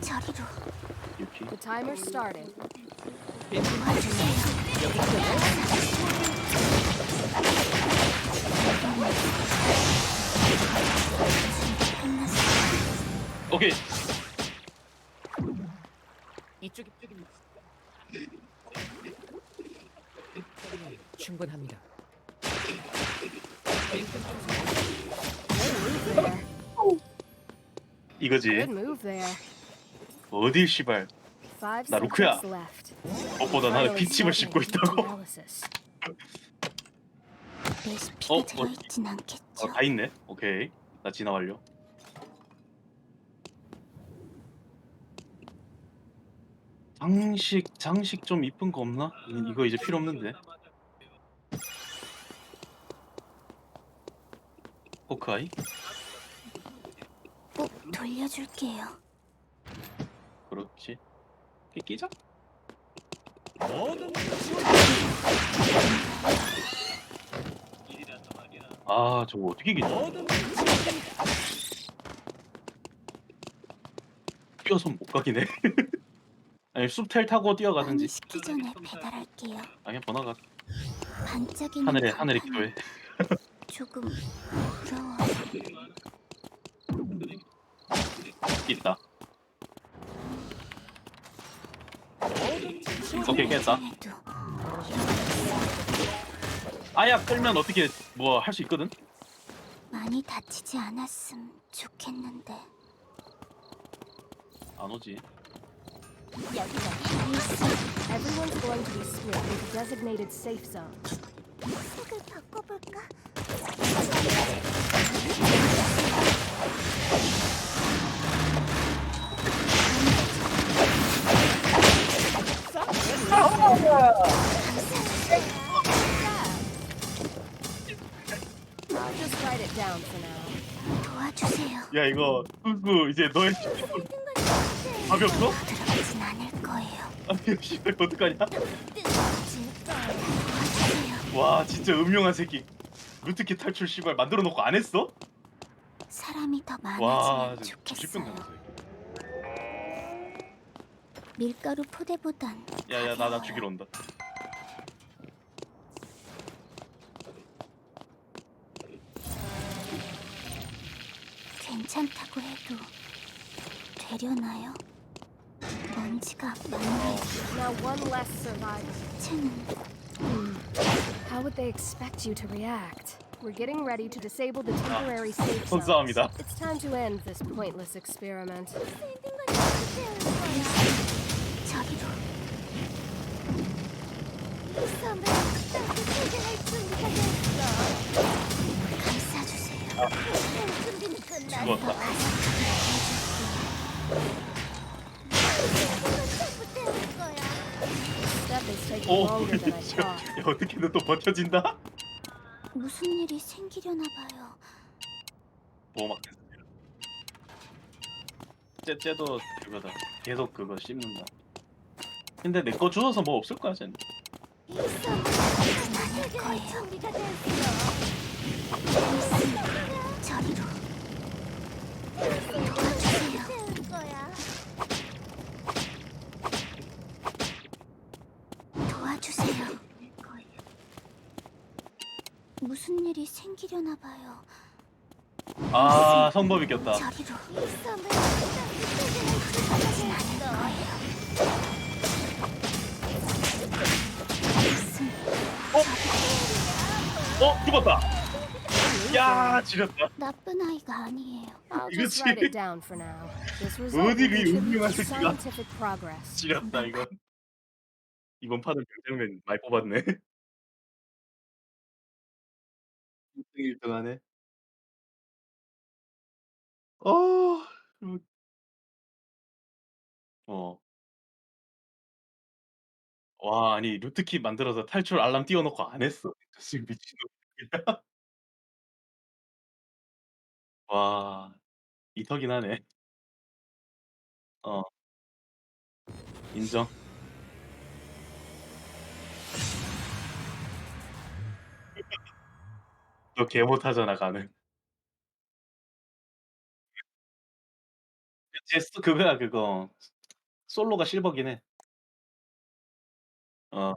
저리로 유키. The timer started. 도와주세요. 오케이. 이쪽 이쪽입니다. 충분합니다. 이거지. Good move there. 어딜 씨발. Five 나 루크야. seconds left. 무엇보다 나는 starting 씹고 있다고. analysis. 어, 들어있진 않겠죠. 어, 다 있네. 오케이. 나 진화 완료. 장식 장식 좀 이쁜 거 없나? 이- 이거 이제 필요 없는데. 호크아이? 꼭 돌려줄게요. 그렇지. 끼- 끼자. 아 저거 어떻게 끼냐? 뛰어서 못 가기네. 아니 숲텔 타고 뛰어가든지. 식기 전에 배달할게요. 아니야 번화가 반짝이는 하늘에 하늘이 필요해. 조금 부러워. 있다. 오케이 깼다. 전에도 아야 끌면 어떻게 뭐 할 수 있거든? 많이 다치지 않았음 좋겠는데. 안 오지. 여기가 일승 Everyone's going to be split into designated safe zones. 색을 바꿔볼까? I'll just write it down for now. 도와주세요. 야 이거 그 이제 너의 않을 거예요. 아니 씨발 어떡하냐? 도와주세요. 와 진짜 음흉한 새끼. 루트키 탈출 씨발 만들어 놓고 안 했어? 사람이 더 와 많아지면 진짜. 당했어. 밀가루 포대보단 야야 나 나. 죽이러 온다. 괜찮다고 해도 되려나요? 먼지가 많네요. Now one less survivor. 채는 How would they expect you to react? We're getting ready to disable the temporary safe zones. 손싸움이다. It's time to end this pointless experiment. 죽었다. 오. 야 어떻게든 또 버텨진다? 무슨 일이 생기려나 봐요. 보호막 쟤 쟤도 그거다. 계속 그거 씹는다. 근데 내 거 주워서 뭐 없을 거야 쟤는. 않을 거예요. 일승 저리로 도와주세요. 도와주세요. 무슨 일이 생기려나 봐요. 아 성범이 꼈다. 저리로 하진 않을 거예요. 일승 어 죽었다. 야 지렸다. 나쁜 아이가 아니에요. I'll just 이거지. write it down for now. This result 어디 그 contribute 유명한 to 새끼가. scientific progress. 지렸다 이건. 이번 판은 명장면 많이 뽑았네. 1등 1등 하네. 어. 루- 어. 와 아니 루트키 만들어서 탈출 알람 띄워 놓고 안 했어. 지금 미친놈. 와 이터긴 하네. 어. 인정. 너 개 못하잖아 가는. 제스 그거야 그거. 솔로가 실버긴 해. 어.